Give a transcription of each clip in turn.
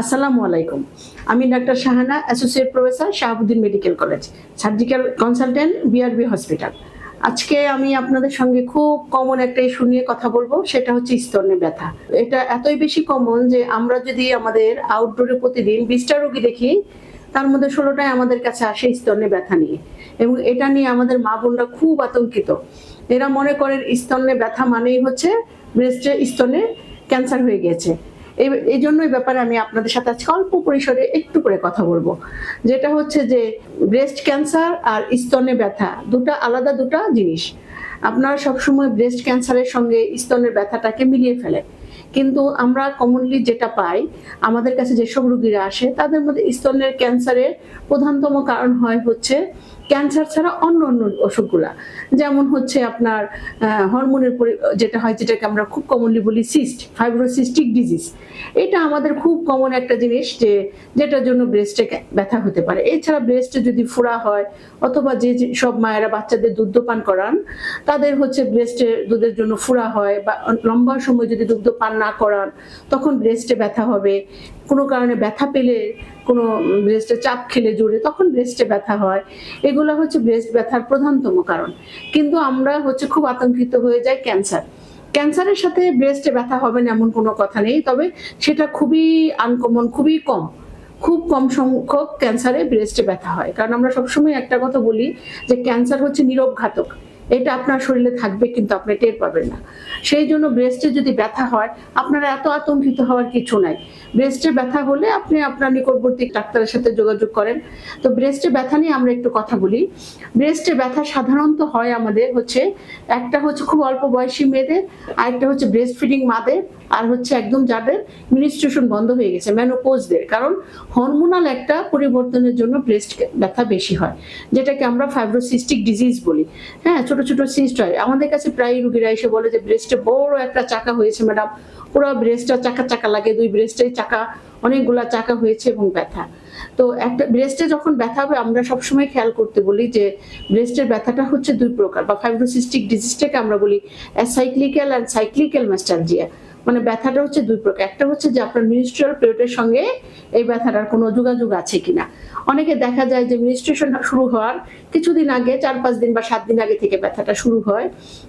আসসালামু আলাইকুম। আমি doctor Shahana associate professor Shahabuddin medical college surgical consultant BRB hospital আজকে আমি আপনাদের সঙ্গে খুব কমন একটা ইস্যু নিয়ে কথা বলব, সেটা হচ্ছে স্তনে ব্যথা। এটা এতই বেশি কমন যে আমরা যদি আমাদের আউটডোরে প্রতিদিন বিশটা রোগী দেখি, তার মধ্যে ষোলোটাই আমাদের কাছে আসে স্তনে ব্যথা নিয়ে। এবং এটা নিয়ে আমাদের মা বোনরা খুব আতঙ্কিত। এরা মনে করেন স্তনে ব্যথা মানেই হচ্ছে ব্রেস্টে স্তনে ক্যান্সার হয়ে গেছে। এই জন্য এই ব্যাপারে আমি আপনাদের সাথে আজকে অল্প পরিসরে একটু করে কথা বলব। যেটা হচ্ছে যে ব্রেস্ট ক্যান্সার আর স্তনে ব্যথা, দুটা আলাদা দুটা জিনিস। আপনারা সবসময় ব্রেস্ট ক্যান্সারের সঙ্গে স্তনের ব্যথাটাকে মিলিয়ে ফেলে। কিন্তু আমরা কমনলি যেটা পাই, আমাদের কাছে যেসব রুগীরা আসে, তাদের মধ্যে স্তনের ক্যান্সারের প্রধানতম কারণ হয় হচ্ছে ক্যান্সার ছাড়া অন্য অন্য অসুখগুলা। যেমন হচ্ছে আপনার হরমোনের যেটা হয়, যেটাকে আমরা খুব কমনলি বলি সিস্ট ফাইব্রোসিস্টিক ডিজিজ এটা আমাদের খুব কমন একটা জিনিস যে, যেটার জন্য ব্রেস্টে ব্যথা হতে পারে। এছাড়া ব্রেস্টে যদি ফোড়া হয়, অথবা যে সব মায়েরা বাচ্চাদের দুগ্ধ পান করান, তাদের হচ্ছে ব্রেস্টে দুধের জন্য ফোড়া হয় বা লম্বা সময় যদি দুগ্ধ পান না করান, তখন ব্রেস্টে ব্যথা হবে। কোনো কারণে ব্যথা পেলে কোনো ব্রেস্টে চাপ খেলে জোরে, তখন ব্রেস্টে ব্যথা হয়। এগুলো হচ্ছে ব্রেস্ট ব্যথার প্রধানতম কারণ। কিন্তু আমরা হচ্ছে খুব আতঙ্কিত হয়ে যাই ক্যান্সার ক্যান্সারের সাথে ব্রেস্টে ব্যথা হবে না এমন কোনো কথা নেই, তবে সেটা খুবই আনকমন খুবই কম। খুব কম সংখ্যক ক্যান্সারে ব্রেস্টে ব্যথা হয়। কারণ আমরা সবসময় একটা কথা বলি যে ক্যান্সার হচ্ছে নীরব ঘাতক। এটা আপনার শরীরে থাকবে কিন্তু আপনি টের পাবেন না। সেই জন্য ব্রেস্টে যদি ব্যথা হয়, আপনারা এত আতঙ্কিত হওয়ার কিছু নাই। ব্রেস্টে ব্যথা হলে আপনি আপনার নিকটবর্তী ডাক্তারের সাথে যোগাযোগ করেন। তো ব্রেস্টে ব্যথা নিয়ে আমরা একটু কথা বলি। ব্রেস্টে ব্যথা সাধারণত হয় আমাদের হচ্ছে, একটা হচ্ছে খুব অল্প বয়সী মেয়েদের আর একটা হচ্ছে ব্রেস্ট ফিডিং মাদের, আর হচ্ছে একদম যাদের মিনিস্ট্রেশন বন্ধ হয়ে গেছে ম্যানোপোজদের কারণ হরমোনাল একটা পরিবর্তনের জন্য ব্রেস্ট ব্যথা বেশি হয়, যেটাকে আমরা ফাইব্রোসিস্টিক ডিজিজ বলি। হ্যাঁ ছোট ছোট সিস্ট হয় আমাদের কাছে প্রায় রুগীরা এসে বলে যে ব্রেস্টে বড় একটা চাকা হয়েছে ম্যাডাম পুরো ব্রেস্টটা চাকা চাকা লাগে, দুই ব্রেস্টেই চাকা, অনেকগুলা চাকা হয়েছে এবং ব্যথা। তো একটা ব্রেস্টে যখন ব্যথা হবে, আমরা সবসময় খেয়াল করতে বলি যে ব্রেস্টের ব্যথাটা হচ্ছে দুই প্রকার, বা ফাইব্রোসিস্টিক ডিজিজটাকে আমরা বলি অ্যাসাইক্লিক্যাল অ্যান্ড সাইক্লিক্যাল ম্যাস্টালজিয়া মানে ব্যথাটা হচ্ছে দুই প্রকার। একটা হচ্ছে যে আপনার মিনিস্ট্রিয়াল পিরিয়ডের সঙ্গে এই ব্যথাটার কোনো যোগাযোগ আছে কিনা। অনেকে দেখা যায় যে মিনিস্ট্রেশন শুরু হওয়ার কিছুদিন আগে চার পাঁচ দিন বা সাত দিন আগে থেকে ব্যথাটা শুরু হয়,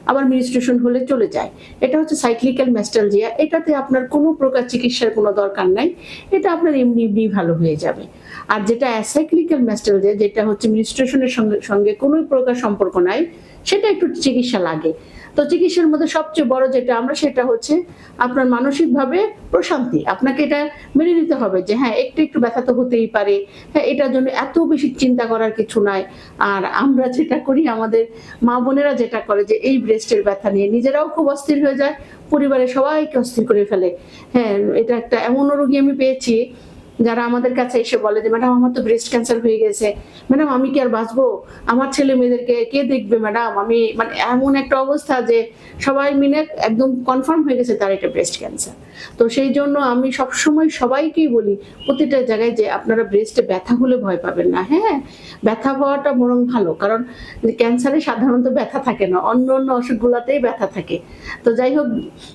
আবার মিনিস্ট্রেশন হলে চলে যায়। এটা হচ্ছে সাইক্লিক্যাল ম্যাস্টালজিয়া এটাতে আপনার কোনো প্রকার চিকিৎসার কোনো দরকার নাই। এটা আপনার এমনি এমনি ভালো হয়ে যাবে। আর যেটা অ্যাসাইক্লিক্যাল ম্যাস্টালজিয়া যেটা হচ্ছে মিনিস্ট্রেশনের সঙ্গে সঙ্গে কোনো প্রকার সম্পর্ক নাই, সেটা একটু চিকিৎসা লাগে। তো চিকিৎসার মধ্যে সবচেয়ে বড় যেটা আমরা, সেটা হচ্ছে আপনার মানসিকভাবে প্রশান্তি। আপনাকে এটা মেনে নিতে হবে যে হ্যাঁ একটু একটু ব্যথা তো হতেই পারে। হ্যাঁ এটার জন্য এত বেশি চিন্তা করার কিছু নাই। আর আমরা যেটা করি, আমাদের মা বোনেরা যেটা করে যে, এই ব্রেস্টের ব্যথা নিয়ে নিজেরাও খুব অস্থির হয়ে যায়, পরিবারের সবাইকে অস্থির করে ফেলে। হ্যাঁ এটা একটা এমন রোগী আমি পেয়েছি যারা আমাদের কাছে এসে বলে যে, ম্যাডাম, আমার তো ব্রেস্ট ক্যান্সার হয়ে গেছে। ম্যাডাম, আমি কি আর বাঁচবো? আমার ছেলে মেয়েদেরকে কে দেখবে, ম্যাডাম? আমি মানে এমন একটা অবস্থা যে, সবাই মিলে একদম কনফার্ম হয়ে গেছে তার এটা ব্রেস্ট ক্যান্সার তো সেই জন্য আমি সবসময় সবাইকেই বলি প্রতিটা জায়গায় যে আপনারা ব্রেস্টে ব্যথা হলে ভয় পাবেন না হ্যাঁ? ব্যথা হওয়াটা বরং ভালো কারণ ক্যান্সারে সাধারণত ব্যথা থাকে না অন্য অন্য অসুখগুলোতেই ব্যথা থাকে। তো যাই হোক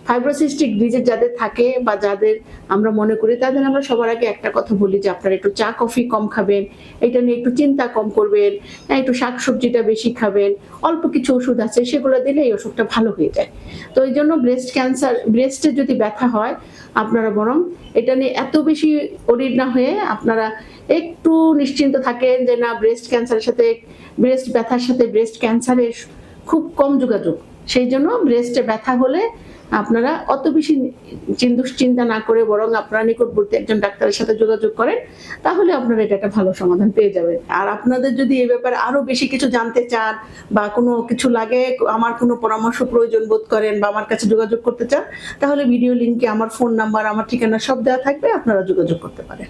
ফাইব্রোসিস্টিক ডিজিজ যাদের থাকে বা যাদের আমরা মনে করি তাদের আমরা সবার আগে একটা কথা বলি যে আপনারা একটু চা কফি কম খাবেন এটা নিয়ে একটু চিন্তা কম করবেন হ্যাঁ, একটু শাক সবজিটা বেশি খাবেন অল্প কিছু ওষুধ আছে সেগুলো দিলে এই ওষুধটা ভালো হয়ে যায়। তো এই জন্য ব্রেস্ট ক্যান্সার ব্রেস্টে যদি ব্যথা হয় আপনারা বরং এটা নিয়ে এত বেশি অরিড না হয়ে আপনারা একটু নিশ্চিন্ত থাকেন যে না ব্রেস্ট ক্যান্সারের সাথে ব্রেস্ট ব্যথার সাথে ব্রেস্ট ক্যান্সারের খুব কম যোগাযোগ। সেই জন্য ব্রেস্টে ব্যথা হলে আপনারা অত বেশি চিন- দুশ্চিন্তা না করে বরং আপনারা নিকটবর্তী একজন ডাক্তারের সাথে যোগাযোগ করেন, তাহলে আপনারা এটা একটা ভালো সমাধান পেয়ে যাবেন। আর আপনাদের যদি এ ব্যাপারে আরও বেশি কিছু জানতে চান বা কোনো কিছু লাগে, আমার কোনো পরামর্শ প্রয়োজন বোধ করেন বা আমার কাছে যোগাযোগ করতে চান, তাহলে ভিডিও লিঙ্কে আমার ফোন নাম্বার আমার ঠিকানা সব দেওয়া থাকবে, আপনারা যোগাযোগ করতে পারেন।